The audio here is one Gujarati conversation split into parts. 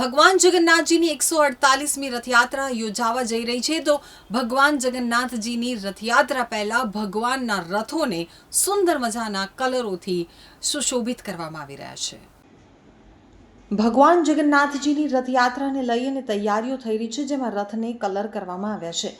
ભગવાન જગન્નાથજીની એકસો અડતાલીસમી રથયાત્રા યોજાવા જઈ રહી છે, તો ભગવાન જગન્નાથજીની રથયાત્રા પહેલા ભગવાનના રથોને સુંદર મજાના કલરોથી સુશોભિત કરવામાં આવી રહ્યા છે. ભગવાન જગન્નાથજીની રથયાત્રાને લઈ અને તૈયારીઓ થઈ રહી છે, જેમાં રથને કલર કરવામાં આવ્યા છે.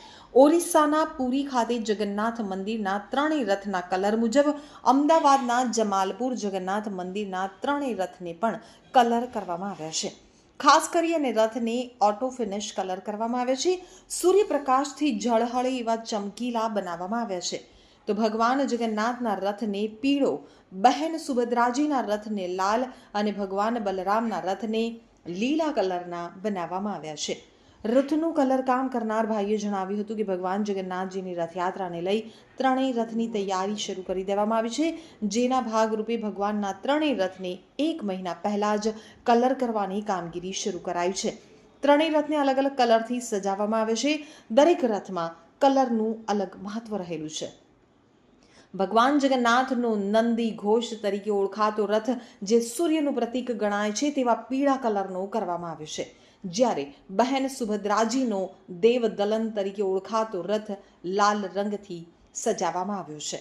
ઓરિસ્સાના પુરી ખાતે જગન્નાથ મંદિરના ત્રણેય રથના કલર મુજબ અમદાવાદના જમાલપુર જગન્નાથ મંદિરના ત્રણેય રથને પણ કલર કરવામાં આવ્યા છે. ખાસ કરી અને રથને ઓટો ફિનિશ કલર કરવામાં આવે છે. સૂર્યપ્રકાશથી ઝળહળે એવા ચમકીલા બનાવવામાં આવ્યા છે. તો ભગવાન જગન્નાથના રથને પીળો, બહેન સુભદ્રાજીના રથને લાલ અને ભગવાન બલરામના રથને લીલા કલરના બનાવવામાં આવ્યા છે. રથનું કલર કામ કરનાર ભાઈએ જણાવ્યું હતું કે ભગવાન જગન્નાથજીની રથયાત્રાને લઈ ત્રણેય રથની તૈયારી શરૂ કરી દેવામાં આવી છે, જેના ભાગરૂપે ભગવાનના ત્રણેય રથને એક મહિના પહેલાં જ કલર કરવાની કામગીરી શરૂ કરાઈ છે. ત્રણેય રથને અલગ અલગ કલરથી સજાવવામાં આવે છે. દરેક રથમાં કલરનું અલગ મહત્વ રહેલું છે. ભગવાન જગન્નાથનો નંદી ઘોષ તરીકે ઓળખાતો રથ જે સૂર્યનું પ્રતીક ગણાય છે તેવા પીળા કલરનો કરવામાં આવ્યો છે. જ્યારે બહેન સુભદ્રાજીનો દેવદલન તરીકે ઓળખાતો રથ લાલ રંગથી સજાવવામાં આવ્યો છે.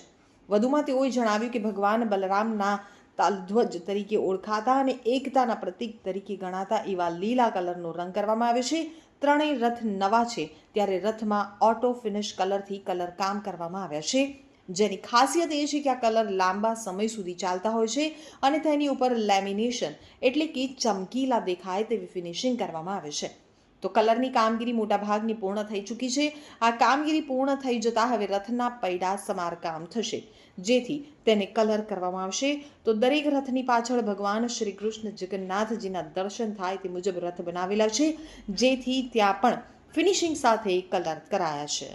વધુમાં તેઓએ જણાવ્યું કે ભગવાન બલરામના તાલધ્વજ તરીકે ઓળખાતા અને એકતાના પ્રતીક તરીકે ગણાતા એવા લીલા કલરનો રંગ કરવામાં આવે છે. ત્રણેય રથ નવા છે. ત્યારે રથમાં ઓટો ફિનિશ કલરથી કલર કામ કરવામાં આવ્યા છે. જેની ખાસિયત એ છે કે આ કલર લાંબા સમય સુધી ચાલતા હોય છે અને તેની ઉપર લેમિનેશન એટલે કે ચમકીલા દેખાય તેવી ફિનિશિંગ કરવામાં આવે છે. તો કલરની કામગીરી મોટાભાગની પૂર્ણ થઈ ચૂકી છે. આ કામગીરી પૂર્ણ થઈ જતાં હવે રથના પૈડા સમારકામ થશે, જેથી તેને કલર કરવામાં આવશે. તો દરેક રથની પાછળ ભગવાન શ્રી કૃષ્ણ જગન્નાથજીના દર્શન થાય તે મુજબ રથ બનાવેલા છે, જેથી ત્યાં પણ ફિનિશિંગ સાથે કલર કરાયા છે.